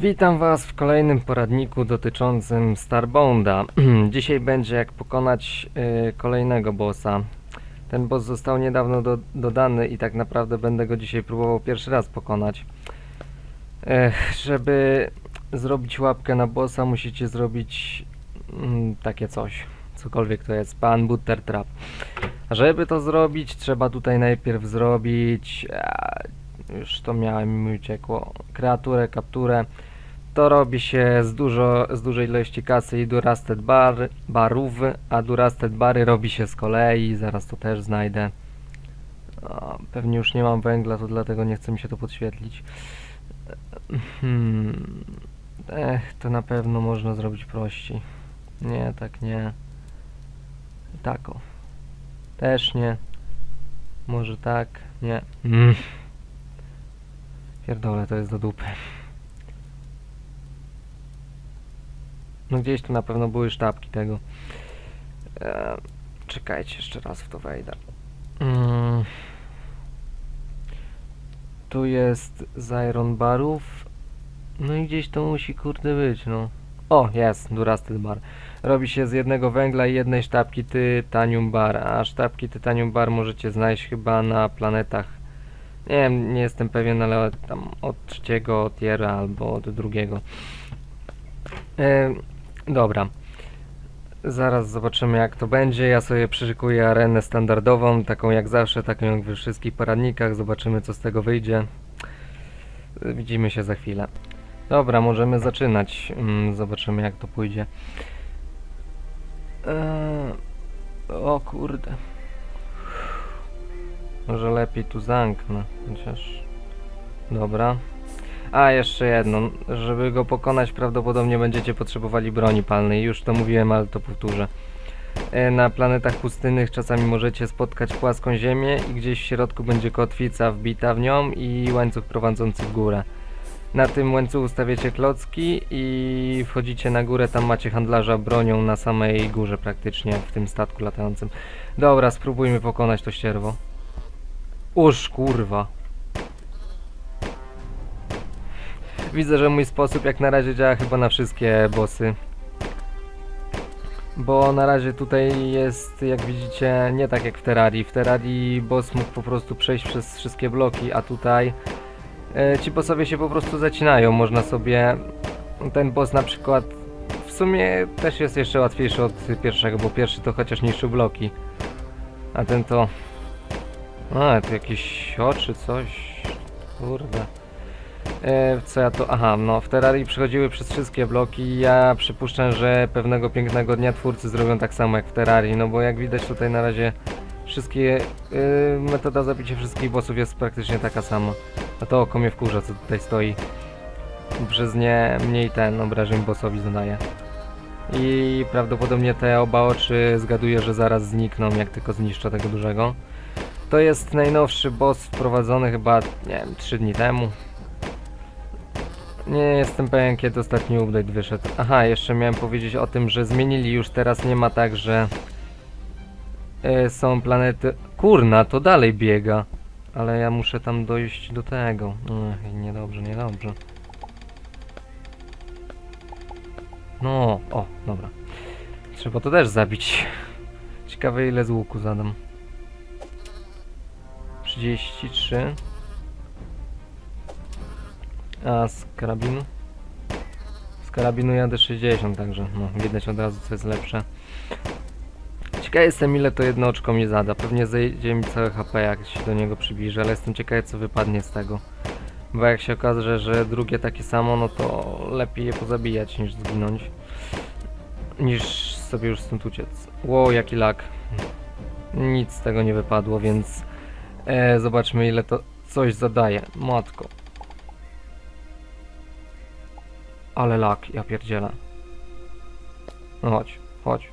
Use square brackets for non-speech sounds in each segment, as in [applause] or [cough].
Witam Was w kolejnym poradniku dotyczącym Starbonda. [clears throat] Dzisiaj będzie jak pokonać y, kolejnego bossa. Ten boss został niedawno do, dodany i tak naprawdę będę go dzisiaj próbował pierwszy raz pokonać. Ech, żeby zrobić łapkę na bossa musicie zrobić mm, takie coś. Cokolwiek to jest. Pan Butter Trap. Żeby to zrobić trzeba tutaj najpierw zrobić... A, już to miałem mi uciekło. Kreaturę, kapturę. To robi się z, dużo, z dużej ilości kasy i Durasted bar, barów, a Durasted bary robi się z kolei, zaraz to też znajdę. O, pewnie już nie mam węgla, to dlatego nie chce mi się to podświetlić. Hmm. Ech, to na pewno można zrobić prościej. Nie, tak nie. Tak o. Też nie. Może tak, nie. Mm. Pierdolę, to jest do dupy. No gdzieś tu na pewno były sztabki tego. E, czekajcie, jeszcze raz w to wejdę. Mm. Tu jest z Iron Barów. No i gdzieś to musi kurde być, no. O, jest, Durasted Bar. Robi się z jednego węgla i jednej sztabki Titanium Bar, a sztabki Titanium Bar możecie znaleźć chyba na planetach nie wiem, nie jestem pewien, ale tam od trzeciego tiera albo od drugiego. E, dobra. Zaraz zobaczymy jak to będzie. Ja sobie przyszykuję arenę standardową, taką jak zawsze, taką jak we wszystkich poradnikach. Zobaczymy co z tego wyjdzie. Widzimy się za chwilę. Dobra, możemy zaczynać. Mm, Zobaczymy jak to pójdzie. E, o kurde. Może lepiej tu zamknę, chociaż... Dobra. A, jeszcze jedno. Żeby go pokonać prawdopodobnie będziecie potrzebowali broni palnej. Już to mówiłem, ale to powtórzę. E, Na planetach pustynnych czasami możecie spotkać płaską ziemię i gdzieś w środku będzie kotwica wbita w nią i łańcuch prowadzący w górę. Na tym łańcuchu stawiacie klocki i wchodzicie na górę, tam macie handlarza bronią na samej górze praktycznie, w tym statku latającym. Dobra, spróbujmy pokonać to ścierwo. Uż kurwa. Widzę, że mój sposób jak na razie działa chyba na wszystkie bossy. Bo na razie tutaj jest, jak widzicie, nie tak jak w Terrarii. W Terrarii boss mógł po prostu przejść przez wszystkie bloki, a tutaj e, ci bossowie się po prostu zacinają. Można sobie ten boss na przykład w sumie też jest jeszcze łatwiejszy od pierwszego, bo pierwszy to chociaż niszczył bloki. A ten to a, tu jakieś oczy, coś. Kurde. E, co ja to. Aha, no w Terrarii przechodziły przez wszystkie bloki i ja przypuszczam, że pewnego pięknego dnia twórcy zrobią tak samo jak w Terrarii, no bo jak widać tutaj na razie wszystkie. y, metoda zabicia wszystkich bossów jest praktycznie taka sama. A to oko mnie wkurza, co tutaj stoi. Przez nie mniej ten obrażeń bossowi zadaje. I prawdopodobnie te oba oczy zgaduję, że zaraz znikną, jak tylko zniszczę tego dużego. To jest najnowszy boss wprowadzony chyba, nie wiem, 3 dni temu. Nie jestem pewien kiedy ostatni update wyszedł. Aha, jeszcze miałem powiedzieć o tym, że zmienili już teraz nie ma tak, że e, są planety... Kurna, to dalej biega. Ale ja muszę tam dojść do tego. Ech, niedobrze, niedobrze. No, o, dobra. Trzeba to też zabić. Ciekawe ile z łuku zadam. 33 A z karabinu? Z karabinu jadę 60, także no, widać od razu co jest lepsze. Ciekaw jestem ile to jedno oczko mi zada. Pewnie zejdzie mi całe HP jak się do niego przybliżę, ale jestem ciekaw co wypadnie z tego. Bo jak się okaże, że drugie takie samo, no to lepiej je pozabijać niż zginąć. Niż sobie już stąd uciec. Wow, jaki lak. Nic z tego nie wypadło, więc E, zobaczmy ile to coś zadaje. Matko. Ale lak, ja pierdzielę. No chodź, chodź.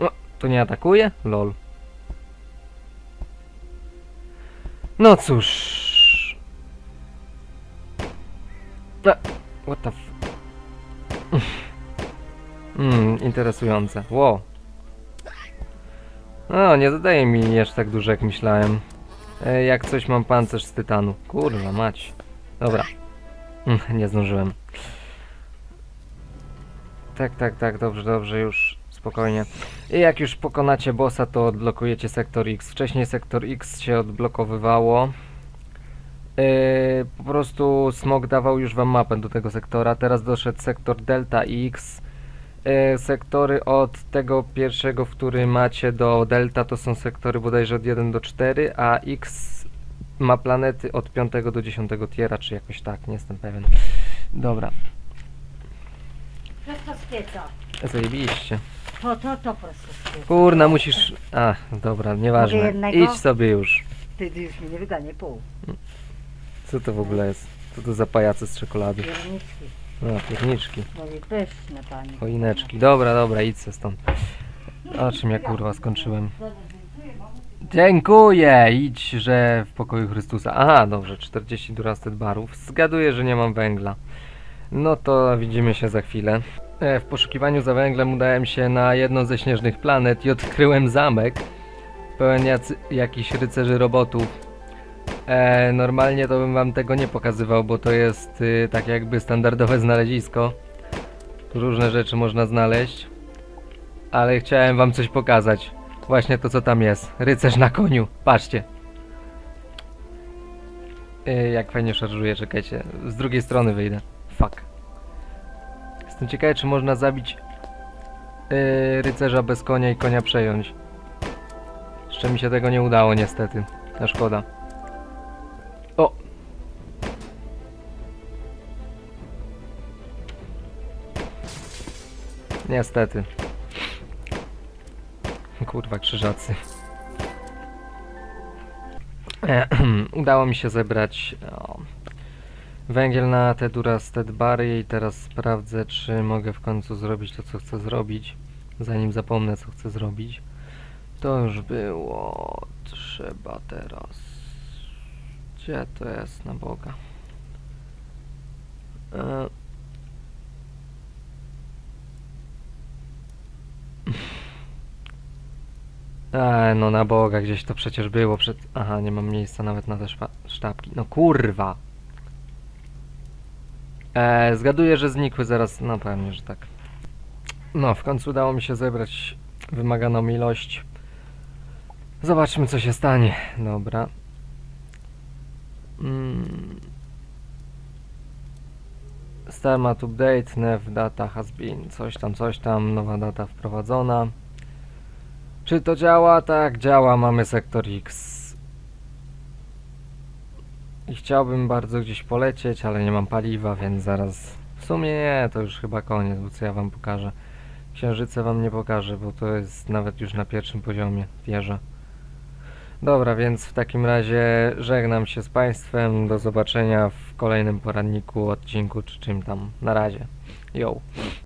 No, to nie atakuje? Lol. No cóż. E, what the f... Mmm, [laughs] interesujące. Wow. No, nie zadaje mi aż tak dużo jak myślałem. E, jak coś mam pancerz z tytanu. Kurwa mać. Dobra. Mm, Nie zdążyłem. Tak, tak, tak, dobrze, dobrze, już spokojnie. I jak już pokonacie bossa, to odblokujecie sektor X. Wcześniej sektor X się odblokowywało. Yy, po prostu smog dawał już wam mapę do tego sektora. Teraz doszedł sektor Delta X. Yy, sektory od tego pierwszego, w który macie do Delta, to są sektory bodajże od 1 do 4, a X ma planety od 5 do 10 tiera, czy jakoś tak, nie jestem pewien. Dobra, Wszystko z pieca. zajebiście. To, to, to prosto z pieca. Kurna, musisz... A, dobra, nieważne. Jednego? Idź sobie już. Ty, ty już mi nie wyganie pół. Co to w ogóle jest? Co to za pajace z czekolady? Pierniczki. No, pierniczki, Mówi pyszne pani. choineczki. Dobra, dobra, idź se stąd. O czym ja kurwa skończyłem? Dziękuję! Idź, że w pokoju Chrystusa. Aha, dobrze, 40 Durasted barów. Zgaduję, że nie mam węgla. No to widzimy się za chwilę. E, w poszukiwaniu za węglem udałem się na jedną ze śnieżnych planet i odkryłem zamek pełen jacy, jakichś rycerzy robotów. E, normalnie to bym wam tego nie pokazywał, bo to jest y, tak jakby standardowe znalezisko. Tu różne rzeczy można znaleźć. Ale chciałem wam coś pokazać. Właśnie to co tam jest. Rycerz na koniu. Patrzcie. Y, jak fajnie szarżuje, czekajcie. Z drugiej strony wyjdę. Fuck. Jestem ciekawy, czy można zabić y, rycerza bez konia i konia przejąć. Jeszcze mi się tego nie udało niestety. A szkoda. Niestety. Kurwa, krzyżacy. E, [clears throat] Udało mi się zebrać o, węgiel na te Durasted bary i teraz sprawdzę, czy mogę w końcu zrobić to, co chcę zrobić, zanim zapomnę, co chcę zrobić. To już było. Trzeba teraz. Gdzie to jest na Boga? E... E, no na Boga, gdzieś to przecież było przed... Aha, nie mam miejsca nawet na te sztabki. No kurwa! E, zgaduję, że znikły zaraz, no pewnie, że tak. No, w końcu udało mi się zebrać wymaganą ilość. Zobaczmy, co się stanie. Dobra. Mm. Start update, nev data has been, coś tam, coś tam, nowa data wprowadzona. Czy to działa? Tak, działa, mamy sektor X. I chciałbym bardzo gdzieś polecieć, ale nie mam paliwa, więc zaraz... W sumie nie, to już chyba koniec, bo co ja wam pokażę. Księżyce wam nie pokażę, bo to jest nawet już na pierwszym poziomie wieża. Dobra, więc w takim razie żegnam się z Państwem. Do zobaczenia w kolejnym poradniku, odcinku czy czym tam. Na razie. Yo.